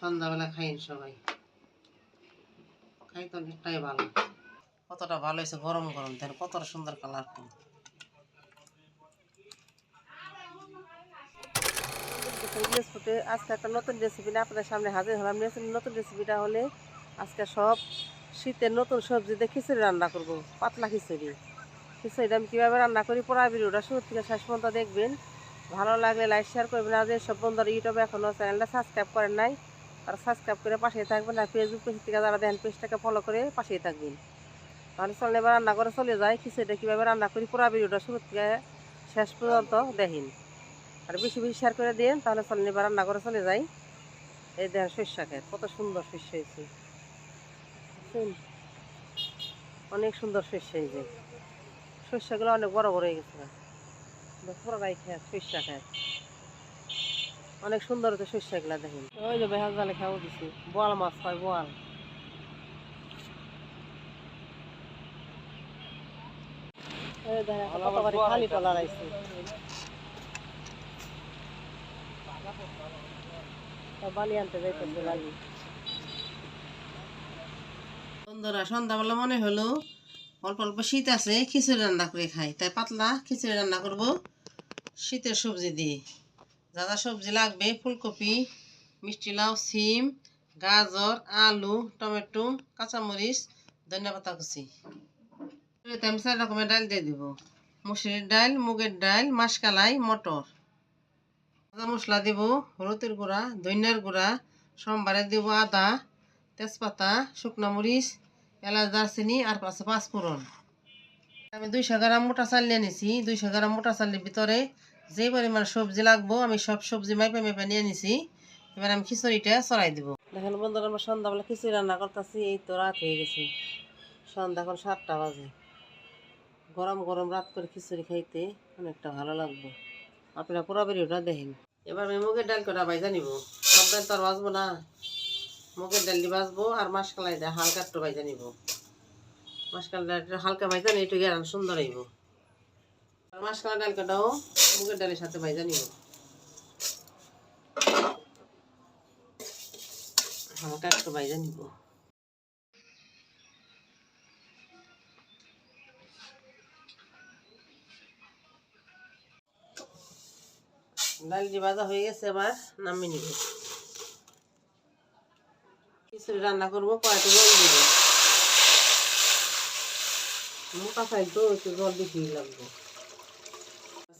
সন্ধ্যাবেলা খাইন সবাই। খাই তো অনেকটাই ভালো। কতটা ভালো হয়েছে গরম গরম, দেখেন কতটা সুন্দর কালার রেসিপিতে আজকে একটা নতুন রেসিপি নিয়ে আপনাদের সামনে হাজির হলাম। নতুন রেসিপিটা হলে আজকে সব শীতের নতুন সবজি দিয়ে খিচুড়ি রান্না করব, পাতলা খিচুড়ি। খিচুড়িটা আমি কীভাবে রান্না করি পড়া ভিডিওটা শুরু থেকে শেষ পর্যন্ত দেখবেন। ভালো লাগলে লাইক শেয়ার করবেন। যে সব বন্ধুরা ইউটিউবে এখনও চ্যানেলটা সাবস্ক্রাইব করেন নাই তারা সাবস্ক্রাইব করে পাশেই থাকবেন আর ফেসবুক পেজ থেকে যারা দেখেন পেজটাকে ফলো করে পাশেই থাকবেন। তাহলে চলে এবার রান্না করে চলে যায় খিচুড়িটা কীভাবে রান্না করি পুরো ভিডিওটা শুরু থেকে শেষ পর্যন্ত দেখেন। আর বেশি বেশি শেয়ার করে দিন, তাহলে চলে এবার রান্না করে চলে যাই। এই দেখেন শস্য খেত কত সুন্দর শস্য হয়েছে। অনেক সুন্দর শস্য হয়েছে শস্যগুলো অনেক বড় বড় হয়ে গেছে পুরোটাই খেত শস্য খেত অনেক সুন্দর হতো শস্যগুলা দেখেন। ওই যে বেহাল জালে খাওয়া দিছি। বোয়াল মাছ হয় বোয়াল। খালি টলা বালি আনতে যাইতেছে বন্ধুরা সন্ধ্যাবেলা মনে হলো অল্প অল্প শীত আছে খিচুড়ি রান্না করে খাই। তাই পাতলা খিচুড়ি রান্না করব শীতের সবজি দিয়ে। যা যা সবজি লাগবে, ফুলকপি, মিষ্টি লাউ, সিম, গাজর, আলু, টমেটো, কাঁচামরিচ, ধনিয়া পাতা কুচি। আমি চার রকমের ডাল দিয়ে দিব। মুসুরির ডাল, মুগের ডাল, মাসকালাই, মটর। আদা মশলা দিব, হলুদের গুঁড়া, ধনিয়ার গুঁড়া, সোমবারে দিব আদা, তেজপাতা, শুকনো মরিচ, এলাচ, দারচিনি আর পাশে পাঁচফোড়ন আমি দুইশো গ্রাম মোটা চাল নিয়ে নিছি। দুইশো গ্রাম মোটা চালের ভিতরে যে পরিমাণ সবজি লাগবো, আমি সব সবজি মাইপে মেপে নিয়ে নিছি। এবার আমি খিচুড়িটা চড়াই দিব। দেখেন বন্ধুরা, আমরা সন্ধ্যাবেলা খিচুড়ি রান্না করতেছি, এই তো রাত হয়ে গেছে। সন্ধ্যা এখন সাতটা বাজে। গরম গরম রাত করে খিচুড়ি খাইতে অনেকটা ভালো লাগবে। আপনারা পুরো ভিডিওটা দেখেন। এবার আমি মুগের ডাল কটা ভাইজা নিব। সব ডাল তো আর বাজবো না। মুগের ডাল দিয়ে বাঁচবো আর মাসকালাই হালকা একটু ভাইজা নিব। মাসকালাই হালকা ভাইজা নিয়ে একটু গেরান সুন্দর হইব। আর মাসকালাই ডাল কটাও মুগের ডালের সাথে ভাইজা নিব হালকা একটু ভাইজা নিব ডালটি ভাজা হয়ে গেছে আবার নামিয়ে নিব। খিচুড়ি রান্না করব কয়েকটা জল দিব। মোটা চাইল তো, একটু জল বেশি লাগবে।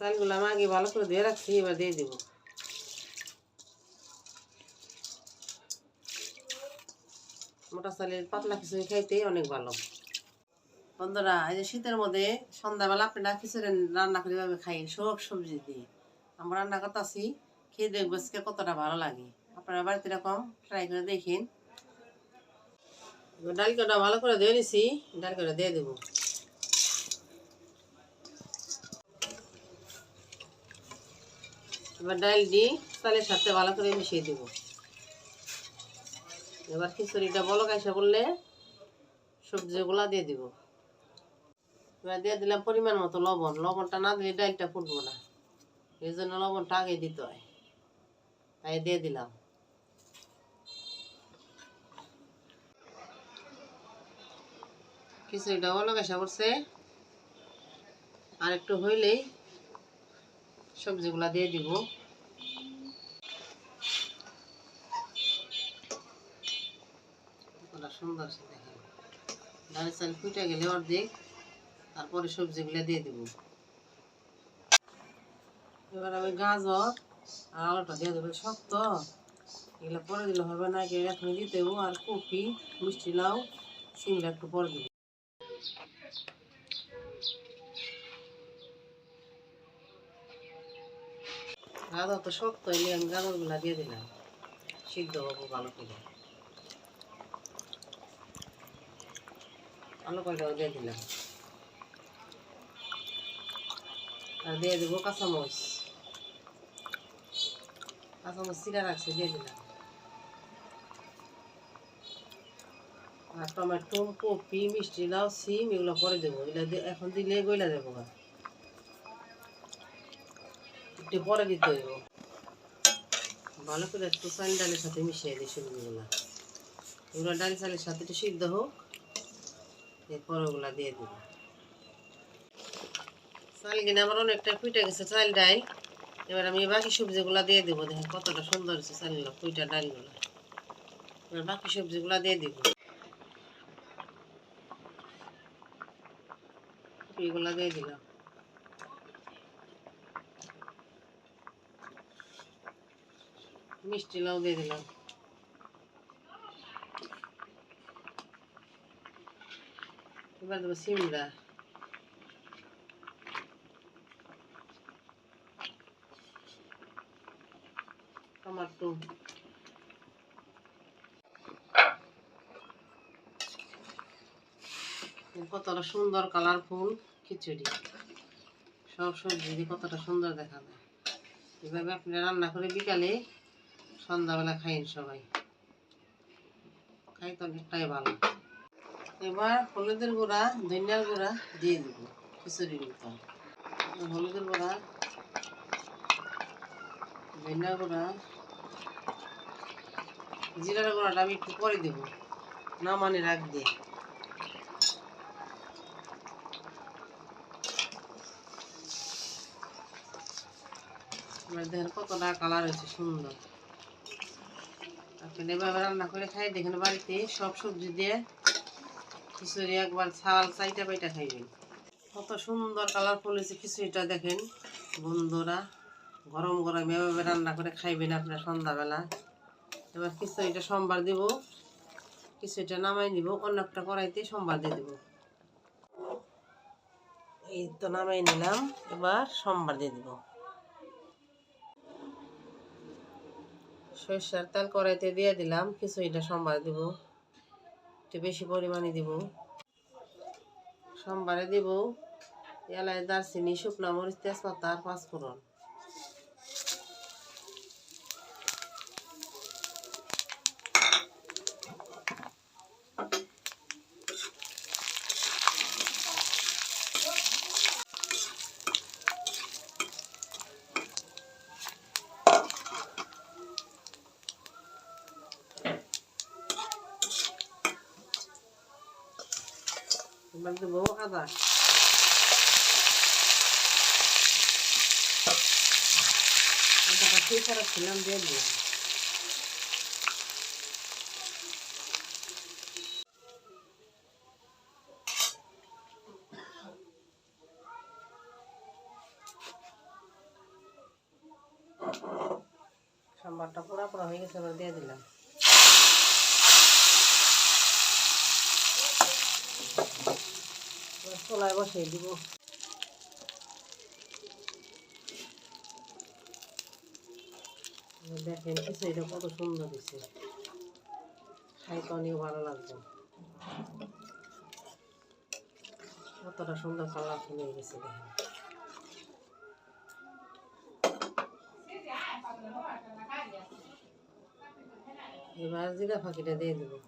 চালগুলো আমি আগে ভালো করে দিয়ে রাখছি, এবার দিয়ে দিব। মোটা চালের পাতলা খিচুড়ি খাইতে অনেক ভালো। বন্ধুরা, এই যে শীতের মধ্যে সন্ধ্যাবেলা আপনারা খিচুড়ি রান্না করে এভাবে খাই সব সবজি দিয়ে। আমরা রান্না করতেছি, খেয়ে দেখব আজকে কতটা ভালো লাগে। আপনারা বাড়িতে এরকম ট্রাই করে দেখেন। এবার ডাল কটা ভালো করে দিয়ে নিছি ডাল কটা দিয়ে দেবো। এবার ডাল দিয়ে চালের সাথে ভালো করে মিশিয়ে দেবো। এবার খিচুড়িটা বলো কাইসা করলে সবজিগুলা দিয়ে দিব। এবার দিয়ে দিলাম পরিমাণ মতো লবণ। লবণটা না দিলে ডালটা ফুটবো না। এই জন্য লবণটা আগে দিতে হয়। তাই দিয়ে দিলাম। খিচুড়িটা ভালো কাঁসা করছে আর একটু হইলেই সবজিগুলা দিয়ে দিব। সুন্দর ডাল চাল ফুটে গেলে অর্ধেক, তারপরে দিয়ে দিব। এবার আমি গাজর আর দিয়ে দেবো শক্ত। এগুলো পরে দিলে হবে না এগুলো এখন দিতে আর কপি, মিষ্টি লাউ সিমটা একটু পরে দেবো। গাজর তো শক্ত এলে আমি গাজরগুলা দিয়ে দিলাম। সিদ্ধ হব ভালো করে। আলু কয়টাও দিয়ে দিলাম। আর দিয়ে দেবো কাঁচামরিচ। কাঁচামরিচ চিরা রাখছি, দিয়ে দিলাম। আর টমেটো, কপি, মিষ্টি, লাউ, সিম এগুলো পরে দেবো। এগুলো এখন দিলে গইলা দেবো গা। একটু পরে দিতে হইব। ভালো করে একটু চাল ডালের সাথে মিশিয়ে দিই সবজিগুলো। এগুলো ডাল চালের সাথে একটু সিদ্ধ হোক, এরপর ওগুলা দিয়ে দিব। চাল কিনে আমার অনেকটা ফুটে গেছে চাল ডাল। এবার আমি বাকি সবজিগুলো দিয়ে দেবো, দেখেন কতটা সুন্দর হয়েছে চালগুলো ফুইটা ডালগুলো। এবার বাকি সবজিগুলো দিয়ে দিব। এগুলা দিয়ে দিলাম। মিষ্টি লাউ দিয়ে দিলাম। এবার দেবো সিমড়া টমাটো। কতটা সুন্দর কালারফুল খিচুড়ি। সব সবজি কতটা সুন্দর দেখা যায়। এভাবে আপনি রান্না করে বিকালে সন্ধ্যাবেলা খাইন সবাই। খাই তো অনেকটাই ভালো। এবার হলুদের গুঁড়া, ধনিয়ার গুঁড়া দিয়ে দেবো, খিচুড়ির মতো। হলুদের গুঁড়া, ধনিয়ার গুঁড়া, জিরার গুঁড়াটা আমি একটু পরে দেবো না মানে রাখ দিয়ে দেখেন কতটা কালার হয়েছে, সুন্দর। আপনি এভাবে রান্না করে খাই। দেখেন বাড়িতে সব সবজি দিয়ে খিচুড়ি একবার ছাল চাইটা পাইটা খাইবেন কত সুন্দর কালারফুল হয়েছে খিচুড়িটা দেখেন। বন্ধুরা, গরম গরম এভাবে রান্না করে খাইবেন আপনার সন্ধ্যাবেলা। এবার খিচুড়িটা সোমবার দিব। খিচুড়িটা নামাই নিব, অন্য একটা কড়াইতে সোমবার দিয়ে দেবো। এই তো নামাই নিলাম, এবার সোমবার দিয়ে দিব। সরষের তেল কড়াইতে দিয়ে দিলাম কিছু এটা সোমবার দিব, একটু বেশি পরিমাণে দিব। সোমবারে দিব এলাই দারচিনি, শুকনো মরিচ, তেজপাতা আর পাঁচফোড়ন। এবার দেবো আদা আদাটা ঠিক করে ছিলাম দিয়ে দিলাম সাম্বারটা পোড়া পোড়া হয়ে গেছে এবার দিয়ে দিলাম এবার চুলায় দিব। দেখেন কত সুন্দর হয়েছে খাইতে অনেক ভালো লাগবে কতটা সুন্দর কালার হয়ে গেছে দেখেন। এবার জিরা ফাঁকিটা দিয়ে দেবো।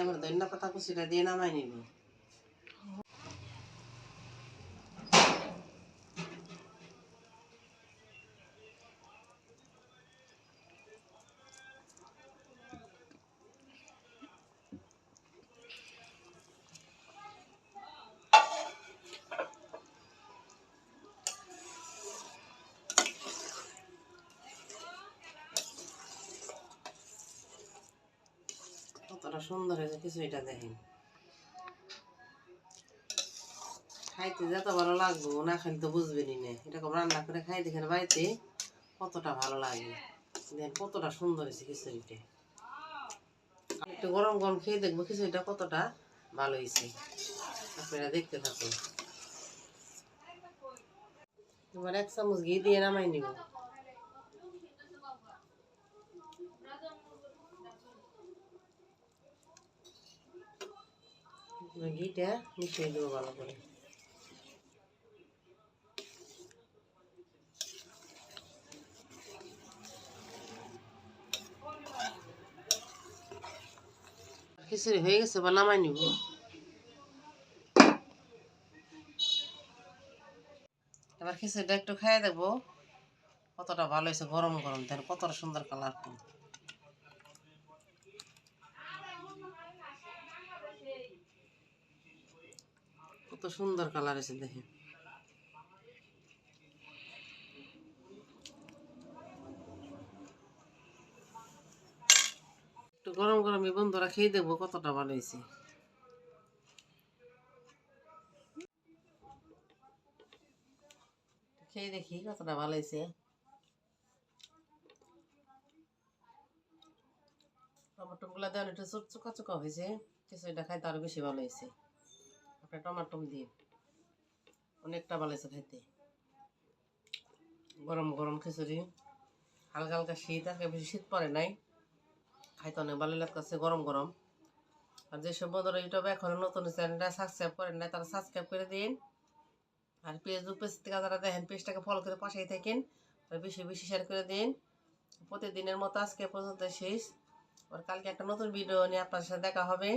এবার ধনিয়া পাতা কুচিটা দিয়ে নামাই নিব। কতটা সুন্দর হয়েছে খিচুড়িটা দেখেন। খাইতে যত ভালো লাগবো, না খাইলে তো বুঝবেনই না। এরকম রান্না করে খাই দেখেন বাড়িতে কতটা ভালো লাগে। দেখেন কতটা সুন্দর হয়েছে খিচুড়িটা একটু গরম গরম খেয়ে দেখব খিচুড়িটা কতটা ভালো হয়েছে। আপনারা দেখতে থাকুন। এবার এক চামচ ঘি দিয়ে নামাই নিব। ঘিটা মিশিয়ে দেবো ভালো করে। খিচুড়ি হয়ে গেছে বা নামাই নিব। এবার খিচুড়িটা একটু খাইয়ে দেবো কতটা ভালো হয়েছে গরম গরম দেন কতটা সুন্দর কালার কত সুন্দর কালার হয়েছে, দেখেন। একটু গরম গরমই বন্ধুরা খেয়ে দেখব কতটা ভালো হয়েছে। খেয়ে দেখি কতটা ভালো হয়েছে। টমাটো গুলা দেওয়ান একটু চুকা চুকা হয়েছে খিচুড়িটা খাইতে আরও বেশি ভালো হয়েছে। আপনার টমাটো দিয়ে অনেকটা ভালো খাইতে গরম গরম খিচুড়ি, হালকা হালকা শীত, আজকে বেশি শীত পড়ে নাই। খাইতে অনেক ভালো লাগতেছে গরম গরম। আর যেসব বন্ধুরা ইউটিউবে এখন নতুন চ্যানেলটা সাবস্ক্রাইব করেন নাই, তারা সাবস্ক্রাইব করে দিন। আর ফেসবুক পেজ থেকে যারা দেখেন পেজটাকে ফলো করে পাশেই থাকেন। আর বেশি বেশি শেয়ার করে দিন। প্রতিদিনের মতো আজকে পর্যন্ত শেষ। আর কালকে একটা নতুন ভিডিও নিয়ে আপনার সাথে দেখা হবে।